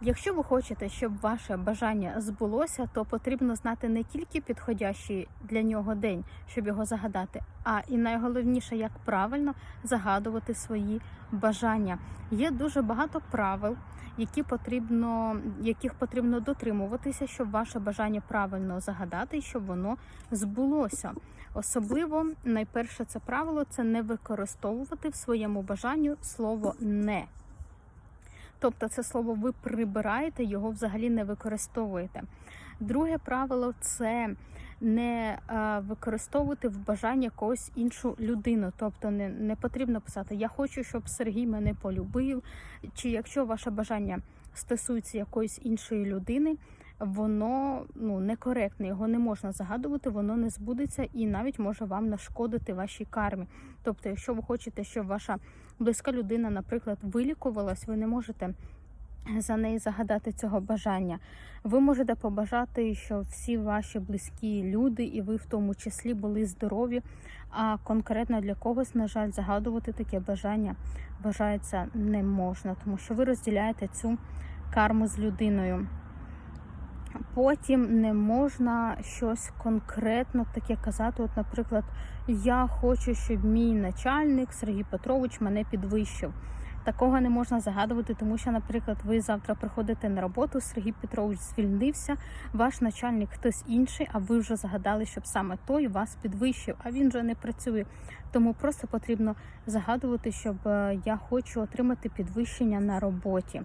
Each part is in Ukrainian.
Якщо ви хочете, щоб ваше бажання збулося, то потрібно знати не тільки підходящий для нього день, щоб його загадати, а і найголовніше, як правильно загадувати свої бажання. Є дуже багато правил, які потрібно, яких потрібно дотримуватися, щоб ваше бажання правильно загадати і щоб воно збулося. Особливо найперше це правило це не використовувати в своєму бажанню слово не. Тобто це слово ви прибираєте, його взагалі не використовуєте. Друге правило це не е, використовувати в бажанні когось іншу людину. Тобто не, не потрібно писати Я хочу, щоб Сергій мене полюбив. Чи якщо ваше бажання стосується якоїсь іншої людини, воно ну некоректне, його не можна загадувати, воно не збудеться і навіть може вам нашкодити вашій кармі. Тобто, якщо ви хочете, щоб ваша близька людина, наприклад, вилікувалась, ви не можете за неї загадати цього бажання. Ви можете побажати, щоб всі ваші близькі люди, і ви в тому числі були здорові. А конкретно для когось, на жаль, загадувати таке бажання вважається не можна, тому що ви розділяєте цю карму з людиною. Потім не можна щось конкретно таке казати. От, наприклад, я хочу, щоб мій начальник Сергій Петрович мене підвищив. Такого не можна загадувати, тому що, наприклад, ви завтра приходите на роботу, Сергій Петрович звільнився, ваш начальник хтось інший, а ви вже загадали, щоб саме той вас підвищив, а він вже не працює. Тому просто потрібно загадувати, щоб е, я хочу отримати підвищення на роботі.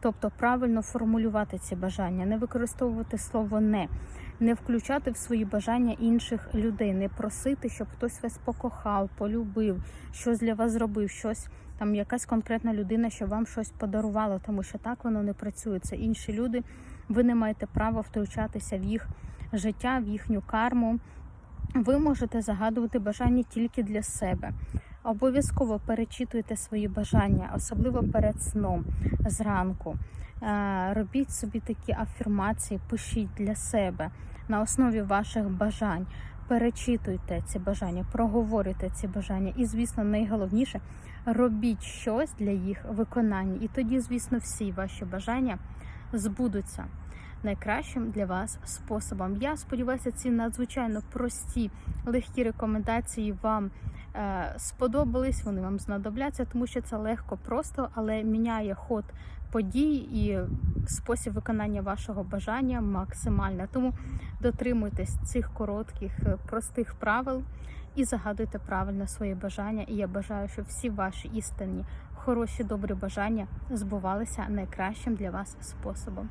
Тобто правильно формулювати ці бажання, не використовувати слово не, не включати в свої бажання інших людей, не просити, щоб хтось вас покохав, полюбив, щось для вас зробив, щось там якась конкретна людина, що вам щось подарувала, тому що так воно не працює. Це інші люди. Ви не маєте права втручатися в їх життя, в їхню карму. Ви можете загадувати бажання тільки для себе. Обов'язково перечитуйте свої бажання, особливо перед сном зранку. Е, Робіть собі такі афірмації, пишіть для себе на основі ваших бажань. Перечитуйте ці бажання, проговорюйте ці бажання, і, звісно, найголовніше робіть щось для їх виконання. І тоді, звісно, всі ваші бажання збудуться найкращим для вас способом. Я сподіваюся, ці надзвичайно прості легкі рекомендації вам сподобались. Вони вам знадобляться, тому що це легко, просто, але міняє ход подій і спосіб виконання вашого бажання максимально. Тому дотримуйтесь цих коротких, е, простих правил і загадуйте правильно свої бажання. І я бажаю, щоб всі ваші істинні, хороші, добрі бажання збувалися найкращим для вас способом.